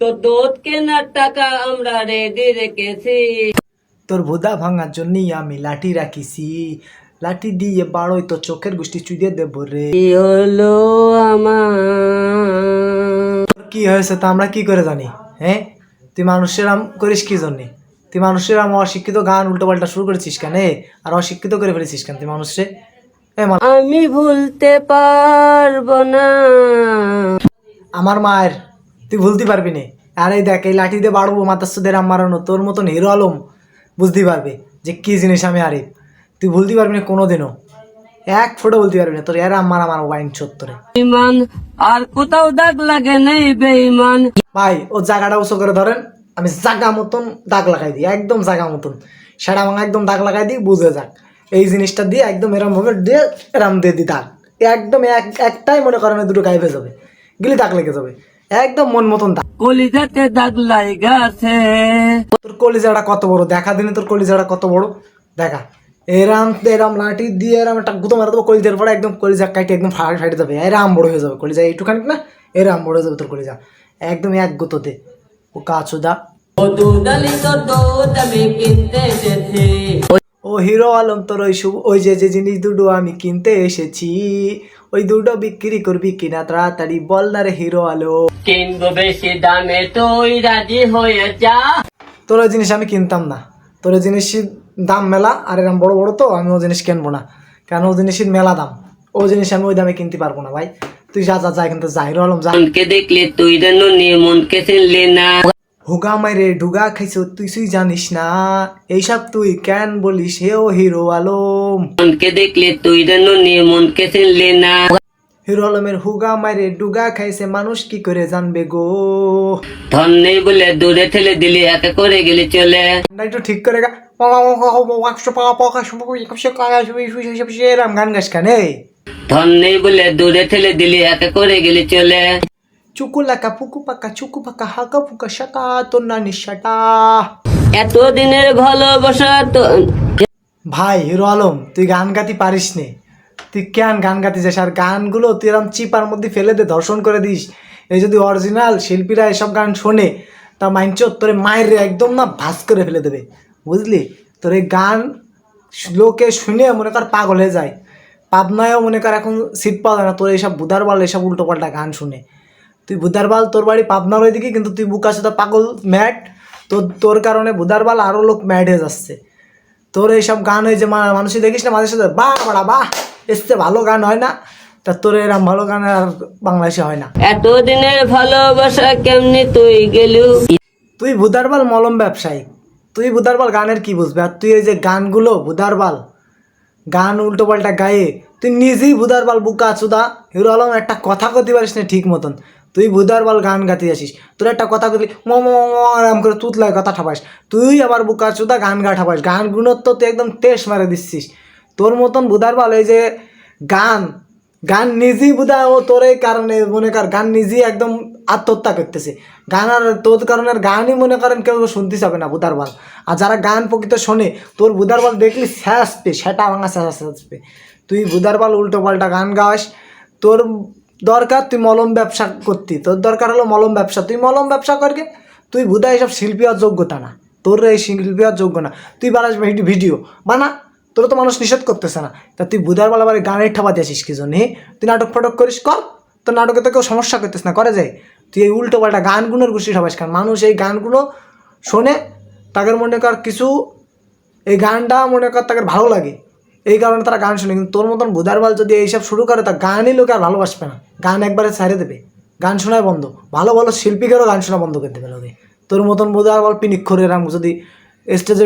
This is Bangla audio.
তো দুধ কেনার টাকা আমরা রেডি রেখেছি। তোর ভুদা ভাঙার জন্যই আমি লাঠি রাখিছি। লাঠি দিয়ে বাড়োই তো চোখের গোষ্ঠী চুইয়ে দেব রে। কি হলো আমার? তোর কি হয়েছে তা আমরা কি করে জানি হ্যাঁ তুই মানুষের আম করিস কি জন্যে? তুই মানুষের আম অশিক্ষিত গান উল্টো পাল্টা শুরু করেছিস কেন এ? আর অশিক্ষিত করে ফেলেছিস কেন তুই মানুষে এ মা- আমি ভুলতে পারব না। আমার মায়ের তুই ভুলতে পারবি না। আর এই দেখ এই লাঠি দিয়ে বাড়বো মাতাস্যদের আম মারানো তোর মতন হিরো আলম বুঝতে পারবে যে কি জিনিস আমি আরিফ তুই ভুলতে পারবি না কোনোদিনও। এক ফোটো বলতে পারবি না তোর এর আমার আমার সত্তরে। ইমান আর কোথাও দাগ লাগে নেই বেইমান ভাই ও জায়গাটা উঁচু করে ধরেন আমি জাগা মতন দাগ লাগাই দিই একদম জাগা মতন। সেটা ভাঙা একদম দাগ লাগাই দিই বুঝে যাক। এই জিনিসটা দিয়ে একদম এরম ভাবে দিয়ে এরম দিয়ে দিই দাগ। একদম এক একটাই মনে করেন দুটো গায়েবে যাবে গেলে দাগ লেগে যাবে। একদম মন মতন কলিজাতে দাগ লাগাছে তোর কলিজাটা কত বড়? দেখা দিনে তোর কলিজাটা কত বড়? দেখা। এরাম এরাম লাঠি দিয়ে এরাম একটা গুতো মারা দেবো কলিজার পরে একদম কলিজা কাটি একদম ফাটে ফাটে যাবে। এরাম বড় হয়ে যাবে কলিজা এইটুখানি না? এরাম বড় হয়ে যাবে তোর কলিজা। একদম এক গুতোতে। ও কাচুদা ও হিরো আলম তোর ওই ওই যে যে জিনিস দুটো আমি কিনতে এসেছি ওই দুটো বিক্রি করবি কিনা তাড়াতাড়ি বল না রে হিরো আলো কিনবো বেশি দামে তুই রাজি হয়ে যা। তোর ওই জিনিস আমি কিনতাম না। তোর ওই জিনিসের দাম মেলা আর এরকম বড় বড় তো আমি ও জিনিস কিনবো না। কেন ও জিনিসের মেলা দাম? ও জিনিস আমি ওই দামে কিনতে পারব না ভাই। তুই যা যা যা কিন্তু যা হিরো আলম যা। দেখলে তুই যেন নিয়ে মনকে চিনলি না। হুগা মাইরে ডুগা খাইছো তুই তুই জানিস না এইসব তুই কেন বলিস হে ও হিরো আলম মনকে দেখলে তুই যেন মনকে চিনলি না হিরো আলমের হুগা মাইরে ডুগা খাইছে মানুষ কি করে জানবে গো ধন নেই বলে দূরে ঠেলে দিলি একা করে গেলি চলে একটু ঠিক করে গা ধন নেই বলে দূরে ঠেলে দিলি একা করে গেলি চলে চুকু লাকা পুকু চুকু পাকা হাকা ফুকা শাকা তোর না নিশাটা এতদিনের ভালোবাসা তো ভাই হিরো আলম তুই গান গাতি পারিস নে। তুই কেন গান গাতি যাস? আর গানগুলো তুই এরম চিপার মধ্যে ফেলে দে ধর্ষণ করে দিস। এই যদি অরিজিনাল শিল্পীরা এসব গান শোনে তা মাইনচ তোর মায়ের একদম না ভাস করে ফেলে দেবে। বুঝলি? তোর এই গান লোকে শুনে মনে কর পাগল হয়ে যায়। পাবনায়ও মনে কর এখন সিট পাওয়া যায় না তোর এইসব বুধার বাল এসব উল্টো পাল্টা গান শুনে। তুই বুধার বাল তোর বাড়ি পাবনার ওইদিকে কিন্তু তুই বুকা সুদা পাগল ম্যাট তোর তোর কারণে বুধার বাল আরও লোক ম্যাড হয়ে যাচ্ছে। তোর এইসব গান ওই যে মানুষই দেখিস না মাঝে সাথে বাহ বাড়া বাহ এসছে ভালো গান হয় না। তা তোর এরম ভালো গান আর বাংলাদেশে হয় না। এতদিনের ভালোবাসা কেমনি তুই গেলু? তুই বুধারবাল মলম ব্যবসায়ী। তুই বুধারবাল গানের কি বুঝবি? আর তুই এই যে গানগুলো বুধারবাল গান উল্টো পাল্টা গায়ে তুই নিজেই বুধারবাল বুকা চুদা। হিরো আলম একটা কথা কতে পারিস না ঠিক মতন। তুই বুধারবাল গান গাতে আসিস। তোর একটা কথা কতি ম আরাম করে তুতলায় কথা ঠাপাস তুই আবার বুকা চুদা গান গা ঠাপাস গানগুলো তো তুই একদম টেস মারে দিচ্ছিস। তোর মতন বুধারবাল এই যে গান গান নিজেই বুধা ও তোর এই কারণে মনে কর, গান নিজেই একদম আত্মহত্যা করতেছে। গান আর তোর কারণে গানই মনে করেন কেউ শুনতে যাবে না বুধারবাল আর যারা গান প্রকৃত শোনে, তোর বুধারবাল দেখলি স্যাসপে সেটা ভাঙা স্যাস স্যাসপে তুই বুধারবাল উল্টো পাল্টা গান গাস, তোর দরকার, তুই মলম ব্যবসা করতি। তোর দরকার হলো মলম ব্যবসা। তুই মলম ব্যবসা করকে তুই বুধা এইসব শিল্পী আর যোগ্যতা না। তোর এই শিল্পী আর যোগ্য না। তুই বানাস ভিডিও। বানা, তোর তো মানুষ নিষেধ করতেছে না। তা তুই বুধার বেলা বাড়ি গানের ঠাপা দিয়েছিস কি জন্যে? তুই নাটক ফাটক করিস, কর। তোর নাটকে তো কেউ সমস্যা করতেস না, করে যায় তুই এই উল্টো পাল্টা গানগুলোর গোষ্ঠী ঠাপাস কারণ মানুষ এই গানগুলো শোনে, তাদের মনে কর কিছু, এই গানটা মনে কর তাদের ভালো লাগে। এই কারণে তারা গান শুনে। কিন্তু তোর মতন বুধারবাল যদি এইসব শুরু করে, তা গানই লোকে আর ভালোবাসবে না। গান একবারে ছাড়ে দেবে। গান শোনায় বন্ধ। ভালো ভালো শিল্পীকেরও গান শোনা বন্ধ করে দেবে লোকে তোর মতন বোধ আর করে এরকম যদি স্টেজে